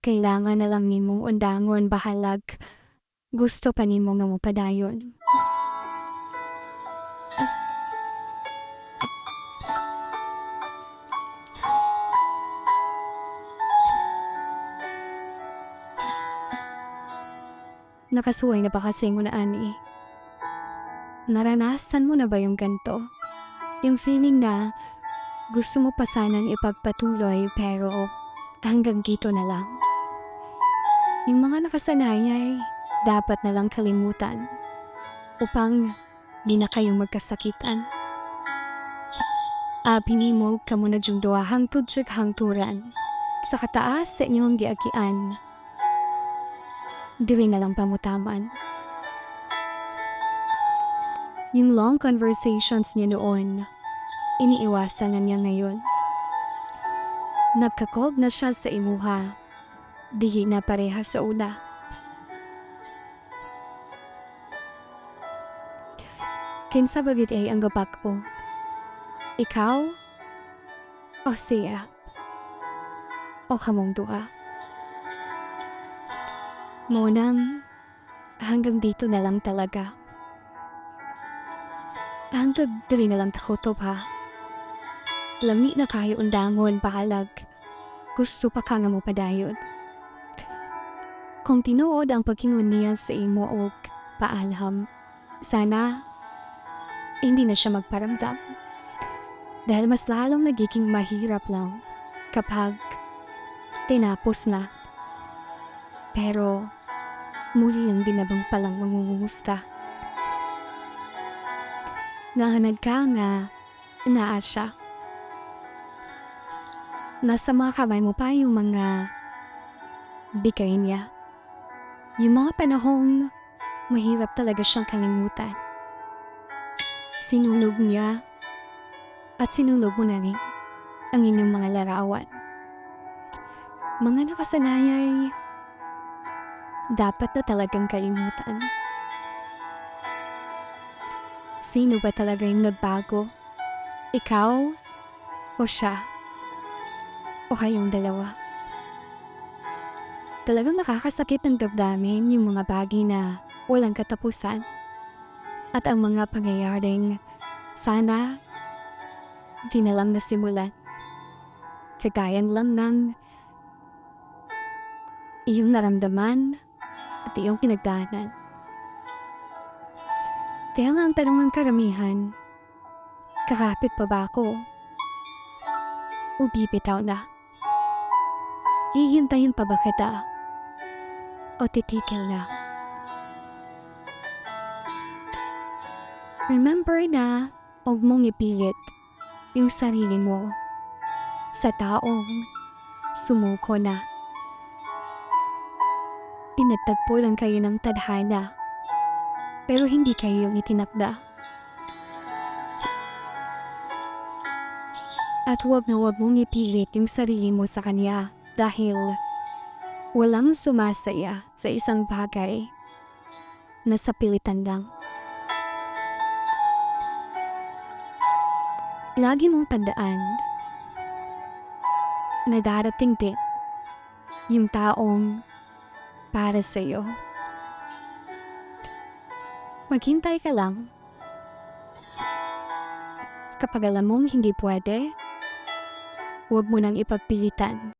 Kailangan na lang nimo undangon bahalag. Gusto pa nimo nga mopadayon. Nakasuway na ba kasi mo na ani? Naranasan mo na ba yung ganto? Yung feeling na gusto mo pa sanang ipagpatuloy pero hanggang dito na lang. Yung mga nakasanayay, dapat na lang kalimutan upang di na kayong magkasakitan. Abi mo ka mo na yung duwahang tudsyag hangturan sa kataas sa inyong giagian. Dili na lang pamutaman. Yung long conversations niya noon, iniiwasan na niya ngayon. Nagkakog na siya sa imuha, dihi na pareha sa una. Kinsa bagit ay ang gapak ko? Ikaw? O siya? O kamong duha? Monang, hanggang dito na lang talaga. Hanggang diri na lang takotob ha. Lami na kayo undangon pahalag. Gusto pa ka nga mo padayod. Kung tinuod ang pagkingon niya sa imo og paalam, sana hindi na siya magparamdam. Dahil mas lalong nagiging mahirap lang kapag tinapos na. Pero muli ang binabang palang mangungumusta. Nahanad ka nga naa siya. Nasa mga kamay mo pa yung mga bigay niya. Yung mga panahong mahirap talaga siyang kalimutan. Sinunog niya at sinunog mo na rin ang inyong mga larawan. Mga nakasanayay, dapat na talagang kalimutan. Sino ba talaga yung nagbago? Ikaw o siya? O kayong dalawa? Talagang nakakasakit ng damdamin yung mga bagay na walang katapusan. At ang mga pangyayaring sana di na lang nasimulan. Kagayan lang ng iyong naramdaman at iyong pinagdaanan. Kaya nga ang tanong ng karamihan, kakapit pa ba ako? O bibitaw na? Hihintayin pa ba kita? O titigil na? Remember na huwag mong ipilit yung sarili mo sa taong sumuko na. Pinatagpo lang kayo ng tadhana pero hindi kayo yung itinakda. At huwag na huwag mong ipilit yung sarili mo sa kanya dahil walang sumasaya sa isang bagay na sa pilitan lang. Lagi mong tandaan na darating din yung taong para sa'yo. Maghintay ka lang. Kapag alam mong hindi pwede, huwag mo nang ipagpilitan.